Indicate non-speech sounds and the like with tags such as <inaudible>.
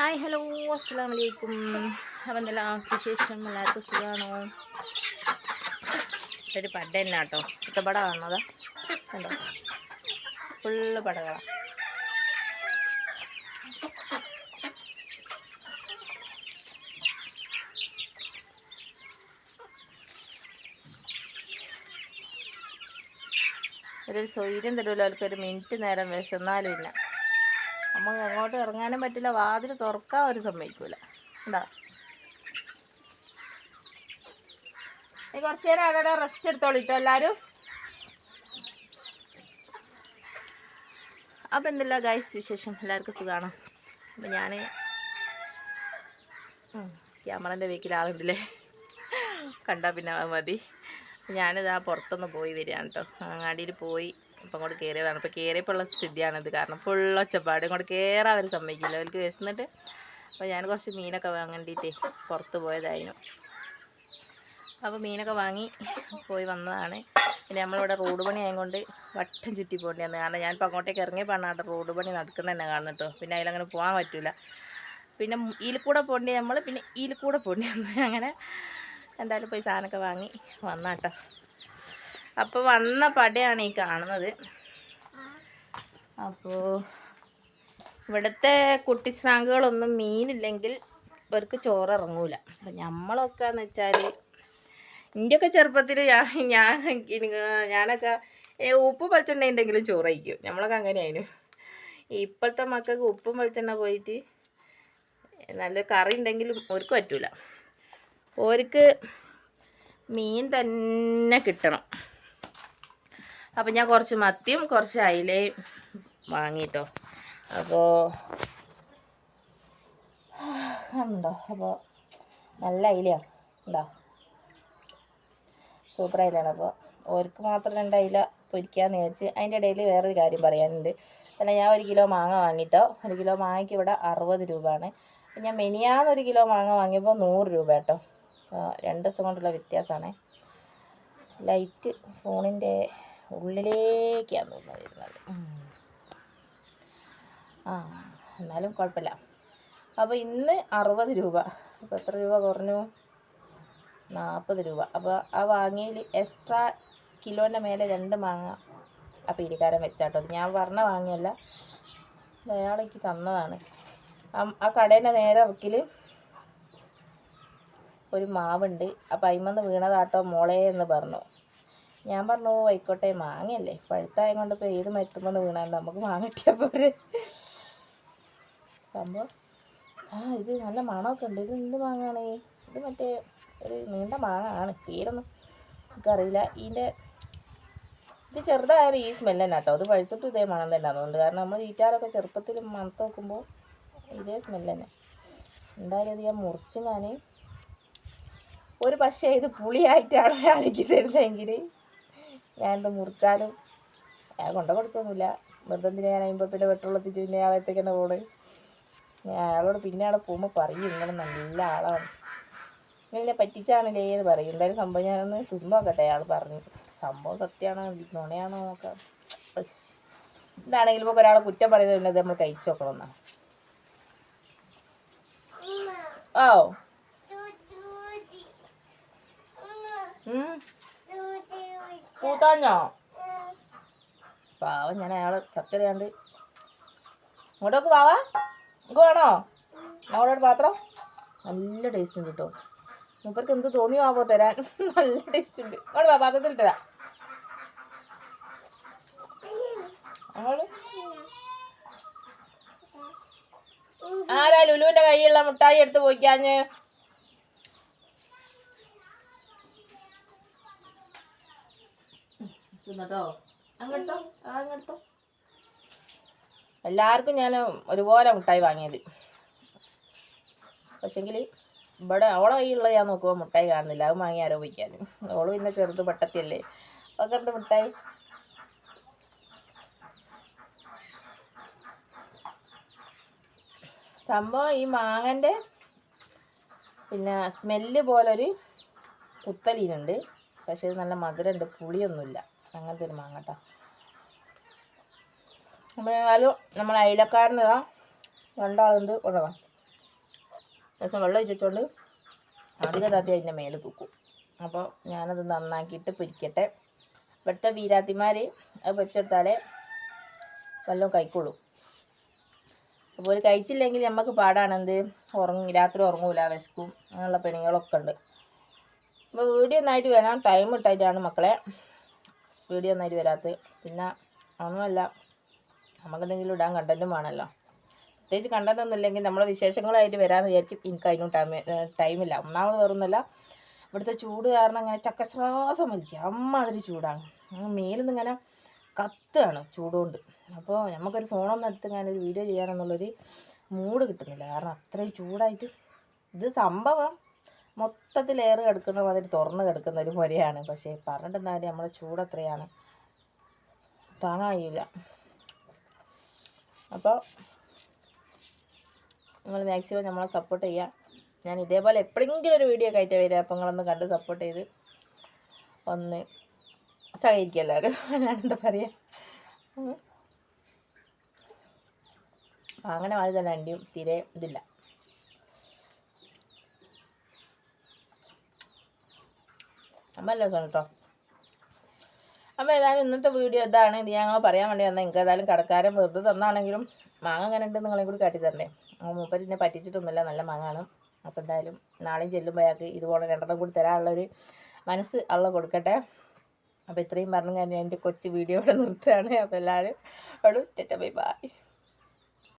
Hi hello അസ്സാം വലൈക്കും അപ്പം വിശേഷം? എല്ലാവർക്കും സുഖമാണോ ഒരു പട തന്നെ കേട്ടോ. ഇത്ത പട കാണുന്നതാ കണ്ടോ? ഫുള്ള് പടകളാണ് ഒരു സ്വൈര്യം തരുമല്ലോ അവർക്ക് ഒരു മിനിറ്റ് നേരം വിശന്നാലും ഇല്ല. നമുക്ക് അങ്ങോട്ട് ഇറങ്ങാനും പറ്റില്ല. വാതിൽ തുറക്കാൻ ഒരു സമ്മതിക്കൂല. എന്താ നീ കുറച്ചു നേരം അവിടെ റെസ്റ്റ് എടുത്തോളിട്ടോ എല്ലാരും. അപ്പം എന്തല്ല ഗൈസ് വിശേഷം? എല്ലാവർക്കും സുഖമാണ് അപ്പം ഞാൻ ക്യാമറന്റെ വീക്കിൽ ആളുണ്ടല്ലേ? കണ്ടാൽ പിന്നെ മതി. ഞാനിതാ പുറത്തൊന്ന് പോയി വരികയാണ് കേട്ടോ അങ്ങാടിയിൽ പോയി ഇപ്പം അങ്ങോട്ട് കയറിയതാണ്. ഇപ്പോൾ കയറിയപ്പോൾ ഉള്ള സ്ഥിതിയാണിത്. കാരണം ഫുൾ ഒച്ചപ്പാട്. ഇങ്ങോട്ട് കയറാൻ അവർ സമ്മതിക്കില്ല. അവർക്ക് വിശന്നിട്ട് അപ്പോൾ ഞാൻ കുറച്ച് മീനൊക്കെ വാങ്ങേണ്ടിയിട്ടേ പുറത്ത് പോയതായിരുന്നു. അപ്പോൾ മീനൊക്കെ വാങ്ങി പോയി വന്നതാണ്. പിന്നെ നമ്മളിവിടെ റോഡ് പണി ആയതുകൊണ്ട് വട്ടം ചുറ്റി പോകേണ്ടി വന്നു. കാരണം ഞാനിപ്പോൾ അങ്ങോട്ടേക്ക് ഇറങ്ങിയപ്പോഴാണ് അവിടെ റോഡ് പണി നടക്കുന്നത് തന്നെ കാണുന്നു കേട്ടോ. പിന്നെ അതിലങ്ങനെ പോകാൻ പറ്റില്ല പിന്നെ ഇതിൽ കൂടെ പോകേണ്ടി നമ്മൾ പിന്നെ ഇതിൽ കൂടെ പോകേണ്ടി അങ്ങനെ എന്തായാലും പോയി സാധനമൊക്കെ വാങ്ങി വന്നാട്ടോ. അപ്പോൾ വന്ന പടയാണ് ഈ കാണുന്നത്. അപ്പോൾ ഇവിടുത്തെ കുട്ടി സ്രാങ്കുകളൊന്നും മീനില്ലെങ്കിൽ ഇവർക്ക് ചോറ് ഇറങ്ങൂല അപ്പം നമ്മളൊക്കെ എന്ന് വെച്ചാൽ എന്റെയൊക്കെ ചെറുപ്പത്തിൽ ഞാൻ ഞാൻ ഞാനൊക്കെ ഉപ്പ് വെളിച്ചെണ്ണ ഉണ്ടെങ്കിലും ചോറ് കഴിക്കും. നമ്മളൊക്കെ അങ്ങനെയായിരുന്നു. ഇപ്പോഴത്തെ മക്കൾക്ക് ഉപ്പും വെളിച്ചെണ്ണ പോയിട്ട് നല്ല കറി ഉണ്ടെങ്കിലും അവർക്ക് പറ്റൂല. ഓർക്ക് മീൻ തന്നെ കിട്ടണം. അപ്പം ഞാൻ കുറച്ച് മത്തിയും കുറച്ച് അയിലയും വാങ്ങിട്ടോ. അപ്പോൾ ഉണ്ടോ അപ്പോൾ നല്ല അയിലയാണ് ഉണ്ടോ സൂപ്പർ അയിലാണ്. അപ്പോൾ ഓർക്ക് മാത്രം രണ്ട് അയില പൊരിക്കാന്ന് വിചാരിച്ച് അതിന്റെ ഇടയിൽ വേറൊരു കാര്യം പറയാനുണ്ട്. പിന്നെ ഞാൻ ഒരു കിലോ മാങ്ങ വാങ്ങിയിട്ടോ ഒരു കിലോ മാങ്ങയ്ക്ക് ഇവിടെ അറുപത് രൂപയാണ്. അപ്പം ഞാൻ മെനിയാന്ന് ഒരു കിലോ മാങ്ങ വാങ്ങിയപ്പോൾ നൂറ് രൂപ കേട്ടോ. രണ്ട് ദിവസം കൊണ്ടുള്ള വ്യത്യാസമാണ്. ലൈറ്റ് ഫോണിന്റെ ഉള്ളിലേക്കാണ് തോന്നുന്നത്. വരുന്നത് ആ എന്നാലും കുഴപ്പമില്ല. അപ്പോൾ ഇന്ന് അറുപത് രൂപ. അപ്പോൾ എത്ര രൂപ കുറഞ്ഞു? നാൽപ്പത് രൂപ. അപ്പോൾ ആ വാങ്ങിയതിൽ എക്സ്ട്രാ കിലോന്റെ മേലെ രണ്ട് മാങ്ങ ആ പീരിക്കാരൻ വെച്ചാട്ടോ. അത് ഞാൻ പറഞ്ഞ വാങ്ങിയല്ല അയാളേക്ക് തന്നതാണ്. ആ- കടേന്റെ നേരെ ഇറക്കിൽ ഒരു മാവുണ്ട്. അപ്പം അയിമന്ന് വീണതാട്ടോ മോളെ എന്ന് പറഞ്ഞു. ഞാൻ പറഞ്ഞു ഓ ആയിക്കോട്ടെ മാങ്ങയല്ലേ. പഴുത്തായ കൊണ്ട് ഇപ്പോൾ ഏത് മരത്തുമെന്ന് വീണാൽ നമുക്ക് മാങ്ങ കിട്ടിയാൽ പോരെ. സംഭവം ആ ഇത് നല്ല മണമൊക്കെ ഉണ്ട്. ഇത് എന്ത് മാങ്ങാണ്? ഇത് മറ്റേ ഒരു നീണ്ട മാങ്ങ ആണ് പേരൊന്നും എനിക്കറിയില്ല. ഇതിന്റെ ഇത് ചെറുതായാലും ഈ സ്മെല്ല് തന്നെ കേട്ടോ. അത് പഴുത്തിട്ട് ഇതേ മണം തന്നെ. അതുകൊണ്ട് കാരണം നമ്മൾ തീറ്റാലൊക്കെ ചെറുപ്പത്തിൽ മണത്ത് നോക്കുമ്പോൾ ഇതേ സ്മെല്ല് തന്നെ എന്തായാലും ഇത് ഞാൻ മുറിച്ച് ഞാൻ ഒരു പക്ഷേ ഇത് പുളിയായിട്ടാണ് അളിക്ക് തരുന്നതെങ്കിൽ ഞാനിത് മുറിച്ചാലും ഞാൻ കൊണ്ട കൊടുക്കൊന്നുമില്ല. നിർബന്ധത്തിന് ഞാൻ അമ്പത്തിന്റെ പെട്രോൾ എത്തിച്ച് പിന്നെ അയാളത്തേക്ക് തന്നെ പോണ് ഞാൻ അയാളോട് പിന്നെ അവിടെ പോകുമ്പോൾ പറയും നിങ്ങൾ നല്ല ആളാണ്. നിങ്ങളെ പറ്റിച്ചാണല്ലേ എന്ന് പറയും. എന്തായാലും സംഭവം ഞാനൊന്ന് തുമ്പോക്കട്ടെ അയാൾ പറഞ്ഞു. സംഭവം സത്യമാണോ നുണയാണോ നോക്കാം. ഇതാണെങ്കിലും ഇപ്പോൾ ഒരാളെ കുറ്റം പറയുന്നത് നമ്മൾ കഴിച്ചു നോക്കണമെന്നാണ് ഓ കൂത്താഞ്ഞോ പാവം ഞാൻ അയാളെ സത്യറിയാണ്ട് ഇങ്ങോട്ടേക്ക് പാവാ ഇങ്ങോട്ട് വേണോ? മോളോട് പാത്രം നല്ല ടേസ്റ്റ് ഉണ്ട് കേട്ടോ മൂപ്പർക്ക് എന്ത് തോന്നിയോ ആവോ തരാൻ. <laughs> നല്ല ടേസ്റ്റ് ഉണ്ട്. ഇങ്ങോട്ട് വാ പാത്രത്തിൽ തരാം. ആരാ ലുലുവിന്റെ കൈയുള്ള മുട്ടായി എടുത്ത് പോയിക്കാഞ്ഞ്? തിന്നട്ടോ അങ്ങോട്ടോ? അങ്ങോട്ടോ. എല്ലാവർക്കും ഞാൻ ഒരുപോലെ മുട്ടായി വാങ്ങിയത്. പക്ഷെങ്കിൽ ഇവിടെ അവളെ കയ്യിലുള്ള ഞാൻ നോക്കുമ്പോൾ മുട്ടായി കാണുന്നില്ല. അത് വാങ്ങി ആരോപിക്കാനും അവൾ പിന്നെ ചെറുത് പട്ടത്തിയല്ലേ. ഒക്കെ എന്ത് മുട്ടായി? സംഭവം ഈ മാങ്ങന്റെ പിന്നെ സ്മെല്ല് പോലൊരു കുത്തലീനുണ്ട്. പക്ഷേ നല്ല മധുരമുണ്ട് പുളിയൊന്നുമില്ല. അങ്ങനത്തെ ഒരു മാങ്ങ കേട്ടോ നമ്മളെന്നാലും നമ്മൾ അയലക്കാരന് ഇതാ രണ്ടാളുണ്ട് ഉള്ളതാണ് ദിവസം വെള്ളം ഒഴിച്ചുകൊണ്ട് അധികം താത്തി അതിന്റെ മേലെ തൂക്കും. അപ്പോൾ ഞാനത് നന്നാക്കിയിട്ട് പൊരിക്കട്ടെ. ഇവിടുത്തെ വീരാത്തിമാർ അത് പൊരിച്ചെടുത്താലേ വല്ലതും കഴിക്കുള്ളൂ. അപ്പോൾ ഒരു കഴിച്ചില്ലെങ്കിൽ നമുക്ക് പാടാണെന്ത്? ഉറങ്ങി രാത്രി ഉറങ്ങൂല വിശക്കും അങ്ങനെയുള്ള പെണികളൊക്കെ ഉണ്ട്. അപ്പോൾ വീഡിയോ ഒന്നായിട്ട് വേണം ടൈം ഇട്ടായിട്ടാണ് മക്കളെ. വീഡിയോ ഒന്നായിട്ട് വരാത്തത്. പിന്നെ ഒന്നുമല്ല നമുക്കെന്തെങ്കിലും ഇടാൻ കണ്ടന്റും വേണമല്ലോ. പ്രത്യേകിച്ച് കണ്ടന്റ് ഒന്നും ഇല്ലെങ്കിൽ നമ്മളെ വിശേഷങ്ങളായിട്ട് വരാമെന്ന് വിചാരിക്കും. എനിക്ക് അതിനും ടൈം ടൈമില്ല ഒന്നാമത് വേറൊന്നുമല്ല ഇവിടുത്തെ ചൂട് കാരണം ഇങ്ങനെ ചക്കശ്വാസം വലിക്കുക അമ്മാതിരി ചൂടാണ്. മേലിൽ നിന്ന് ഇങ്ങനെ കത്തുകയാണ് ചൂടുകൊണ്ട് അപ്പോൾ നമുക്കൊരു ഫോണൊന്നും എടുത്ത് ഞാനൊരു വീഡിയോ ചെയ്യാനെന്നുള്ളൊരു മൂഡ് കിട്ടുന്നില്ല. കാരണം അത്രയും ചൂടായിട്ട് ഇത് സംഭവം മൊത്തത്തിൽ എയർ കിടക്കുന്ന മാതിരി തുറന്ന് കിടക്കുന്ന ഒരു മുരയാണ് പക്ഷേ പറഞ്ഞിട്ട് നമ്മുടെ ചൂട് അത്രയാണ്. താങ്ങായില്ല. അപ്പോൾ നിങ്ങൾ മാക്സിമം നമ്മളെ സപ്പോർട്ട് ചെയ്യുക ഞാൻ ഇതേപോലെ എപ്പോഴെങ്കിലും ഒരു വീഡിയോ കയറ്റി വരിക. അപ്പോൾ നിങ്ങളൊന്ന് കണ്ട് സപ്പോർട്ട് ചെയ്ത് ഒന്ന് സഹകരിക്കുക എല്ലാവരും. <laughs> ഞാൻ എന്താ പറയുക അങ്ങനെ മാതിരി തന്നെ രണ്ടിയും തീരെ ഇതില്ല. അമ്മ അല്ല കേട്ടോ? അപ്പോൾ ഏതായാലും ഇന്നത്തെ വീഡിയോ ഇതാണ്. ഇത് ഞങ്ങൾ പറയാൻ വേണ്ടി വന്നത്. നിങ്ങൾക്ക് ഏതായാലും കടക്കാരൻ വെറുതെ തന്നാണെങ്കിലും മാങ്ങ അങ്ങനെ ഉണ്ട് നിങ്ങളെ കൂടി കാട്ടി തരണ്ടേ മൂപ്പര് എന്നെ പറ്റിച്ചിട്ടൊന്നുമില്ല. നല്ല മാങ്ങാണ്. അപ്പോൾ എന്തായാലും നാളെയും ചെല്ലുമ്പോൾ അയാൾക്ക് ഇതുപോലെ രണ്ടെണ്ണം കൂടി തരാനുള്ളൊരു മനസ്സ് അള്ള കൊടുക്കട്ടെ. അപ്പോൾ ഇത്രയും പറഞ്ഞു ഞാൻ എന്റെ കൊച്ചു വീഡിയോ ഇവിടെ നിർത്തുകയാണ്. അപ്പോൾ എല്ലാവരും അവിടെ ചെറ്റ ബൈ ബൈ